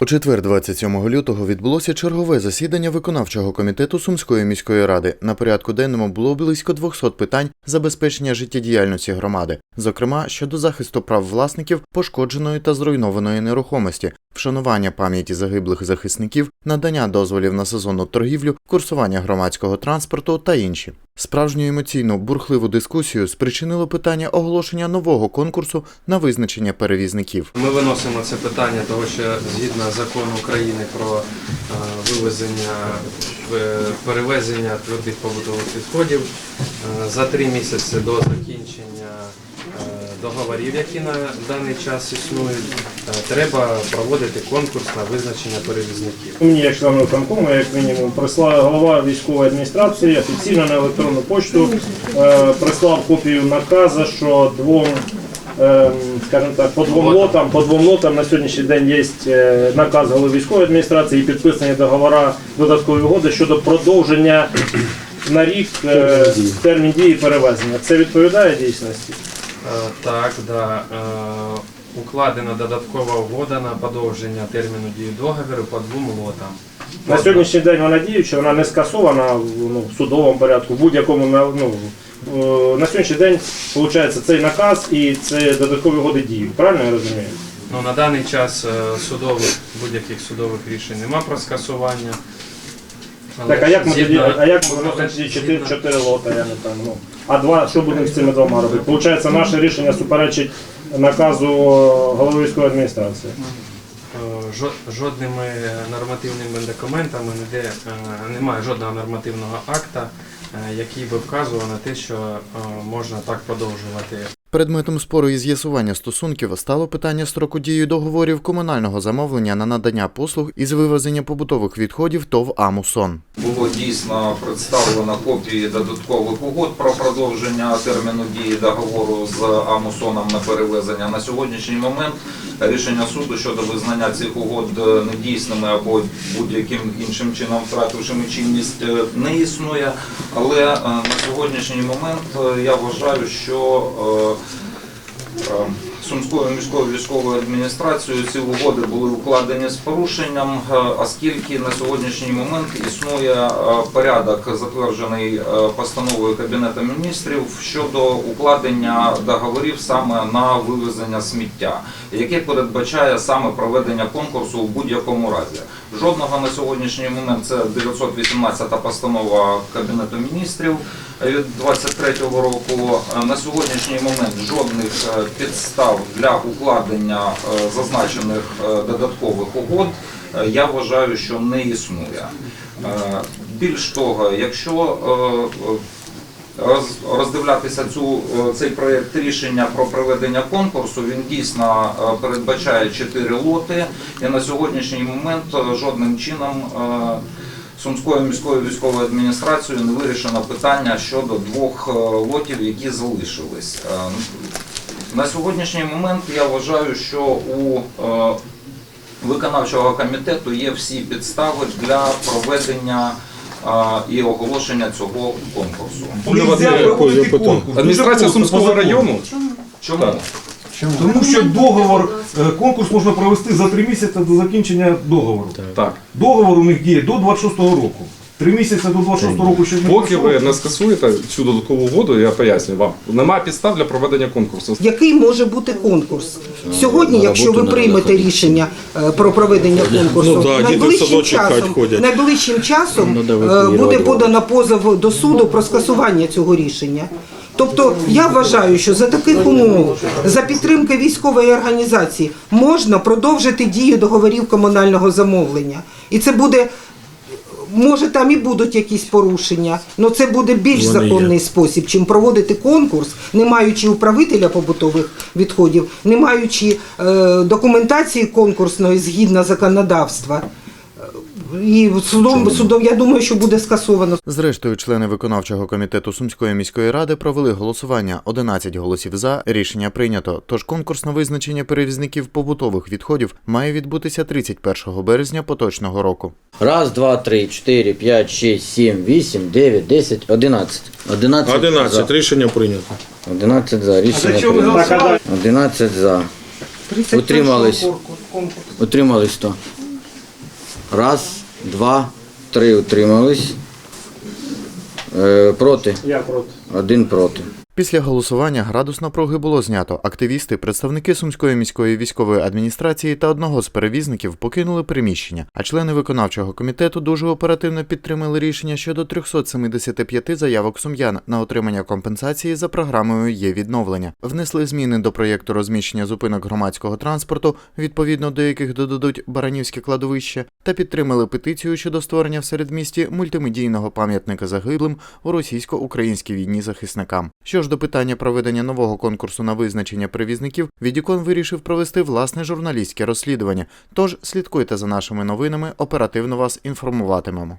У четвер, 27 лютого, відбулося чергове засідання виконавчого комітету Сумської міської ради. На порядку денному було близько 200 питань забезпечення життєдіяльності громади, зокрема щодо захисту прав власників пошкодженої та зруйнованої нерухомості, вшанування пам'яті загиблих захисників, надання дозволів на сезонну торгівлю, курсування громадського транспорту та інші. Справжню емоційну бурхливу дискусію спричинило питання оголошення нового конкурсу на визначення перевізників. Ми виносимо це питання, того що згідно закону України про е, вивезення е, перевезення твердих побутових відходів е, за три місяці до закінчення договорів, які на даний час існують, е, треба проводити конкурс на визначення перевізників. Мені, як члену виконкому, як мінімум, прислав голова військової адміністрації офіційно на електронну почту е, прислав копію наказу, що двом, е, скажімо так, по двом лотам, по двом лотам на сьогоднішній день є наказ голови військової адміністрації і підписані договори додаткові угоди щодо продовження на рік термін дії перевезення. Це відповідає дійсності? Е, Так, да. е, Укладена додаткова угода на подовження терміну дії договору по двом лотам. На сьогоднішній день вона діюча, вона не скасована ну, в судовому порядку, в будь-якому на- ну, е, на сьогоднішній день виходить цей наказ і це додаткові угоди діють. Правильно я розумію? Ну, на даний час судових, будь-яких судових рішень нема про скасування. Але Так, а як ми тоді, а як ми тоді 4, 4 лота, я не там, ну. А два, що будемо з цими двома робити? Получається, наше рішення суперечить наказу голови військової адміністрації. Е, Жодними нормативними документами ніде е, немає жодного нормативного акта, е, який би вказував на те, що е, можна так продовжувати Предметом спору і з'ясування стосунків стало питання строку дії договорів комунального замовлення на надання послуг із вивезення побутових відходів ТОВ «Амусон». Було дійсно представлено копії додаткових угод про продовження терміну дії договору з Амусоном на перевезення. На сьогоднішній момент рішення суду щодо визнання цих угод недійсними або будь-яким іншим чином втратившими чинність е, не існує. Але е, на сьогоднішній момент е, я вважаю, що е, Е, Сумською міською військовою адміністрацією ці угоди були укладені з порушенням, е, оскільки на сьогоднішній момент існує е, порядок, затверджений е, постановою Кабінету міністрів щодо укладення договорів саме на вивезення сміття, яке передбачає саме проведення конкурсу у будь-якому разі. Жодного на сьогоднішній момент це 918 постанова Кабінету міністрів від 23-го року. На сьогоднішній момент жодних е, підстав для укладення е, зазначених е, додаткових угод е, я вважаю, що не існує. Більш того, якщо роз- роздивлятися цю, цей проєкт рішення про проведення конкурсу, він дійсно передбачає чотири лоти, і на сьогоднішній момент жодним чином Сумською міською військовою адміністрацією не вирішено питання щодо двох лотів, які залишились. На сьогоднішній момент я вважаю, що у е, виконавчого комітету є всі підстави для проведення е, і оголошення цього конкурсу. Адміністрація Сумського району Чому? Тому що договор, е, конкурс можна провести за три місяці до закінчення договору. так. Договор у них діє до 26-го року. Три місяці до 26-го року ще не Поки ви не скасуєте цю додаткову угоду, я поясню вам. Немає підстав для проведення конкурсу. Який може бути конкурс? Сьогодні, якщо ви приймете рішення е, про проведення конкурсу, Ну да, діти в найближчим, садочок часом, ходять. найближчим часом Ну, е, буде подано позов до суду про скасування цього рішення. Тобто я вважаю, що за таких умов, за підтримки військової організації, можна продовжити дію договорів комунального замовлення. І це буде Може, там і будуть якісь порушення, але це буде більш Вони є. законний спосіб, чим проводити конкурс, не маючи управителя побутових відходів, не маючи е, документації конкурсної згідно законодавства. І судом, судом, я думаю, що буде скасовано. Зрештою, члени виконавчого комітету Сумської міської ради провели голосування. 11 голосів за. Рішення прийнято. Тож конкурс на визначення перевізників побутових відходів має відбутися 31 березня поточного року. Раз, два, три, чотири, п'ять, шість, сім, вісім, дев'ять, десять, одинадцять. Одинадцять 11 рішення прийнято. Одинадцять за. Рішення прийнято. Так, а далі? Одинадцять за. Утримались. Утримались хто? Раз, два, три утримались. Е, проти. Я проти. Один проти. Після голосування градус напруги було знято. Активісти, представники Сумської міської військової адміністрації та одного з перевізників покинули приміщення, а члени виконавчого комітету дуже оперативно підтримали рішення щодо 375 заявок сум'ян на отримання компенсації за програмою є відновлення. Внесли зміни до проєкту розміщення зупинок громадського транспорту, відповідно до яких додадуть Баранівське кладовище, та підтримали петицію щодо створення в середмісті мультимедійного пам'ятника загиблим у російсько-українській війні захисникам. Що ж до питання проведення нового конкурсу на визначення привізників, Відікон вирішив провести власне журналістське розслідування. Тож слідкуйте за нашими новинами, оперативно вас інформуватимемо.